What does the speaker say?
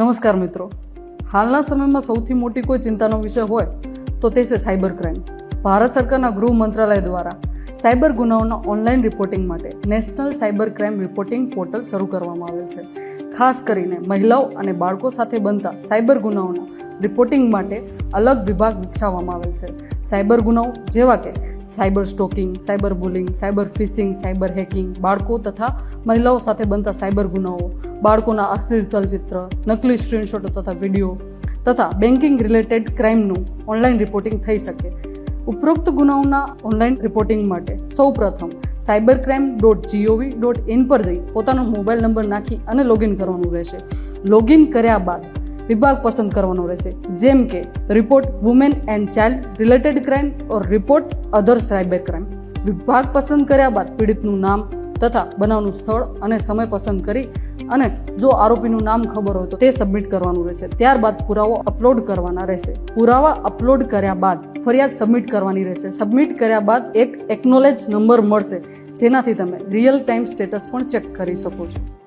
નમસ્કાર મિત્રો. હાલના સમયમાં સૌથી મોટી કોઈ ચિંતાનો વિષય હોય તો તે છે સાયબર ક્રાઇમ. ભારત સરકારના ગૃહ મંત્રાલય દ્વારા સાયબર ગુનાઓના ઓનલાઈન રિપોર્ટિંગ માટે national cyber crime reporting portal શરૂ કરવામાં આવેલ છે. ખાસ કરીને મહિલાઓ અને બાળકો સાથે બનતા સાયબર ગુનાઓના રિપોર્ટિંગ માટે અલગ વિભાગ વિકસાવવામાં આવેલ છે. સાયબર ગુનાઓ જેવા કે cyber stalking, cyber bullying, cyber phishing, cyber hacking બાળકો તથા મહિલાઓ સાથે બનતા સાયબર ગુનાઓ બાળકોના અશ્લીલ ચલચિત્ર, નકલી સ્ક્રીનશોટો તથા વીડિયો તથા બેન્કિંગ રિલેટેડ ક્રાઇમનું ઓનલાઈન રિપોર્ટિંગ થઈ શકે. ઉપરોક્ત ગુનાઓના ઓનલાઈન રિપોર્ટિંગ માટે સૌપ્રથમ cyber crime dot G O V dot in પર જઈ પોતાનો મોબાઈલ નંબર નાખી અને લોગિન કરવાનું રહેશે. લોગિન કર્યા બાદ વિભાગ પસંદ કરવાનો રહેશે. જેમ કે report women and child related crime or report other cyber crime વિભાગ પસંદ કર્યા બાદ પીડિતનું નામ તથા બનાવનું સ્થળ અને સમય પસંદ કરી અને જો આરોપીનું નામ ખબર હોય તો તે સબમિટ કરવાનું રહેશે. ત્યારબાદ પુરાવો અપલોડ કરવાના રહેશે. પુરાવા અપલોડ કર્યા બાદ ફરિયાદ સબમિટ કરવાની રહેશે. સબમિટ કર્યા બાદ એક એકનોલેજ નંબર મળશે. જેનાથી તમે રિયલ ટાઈમ સ્ટેટસ પણ ચેક કરી શકો છો.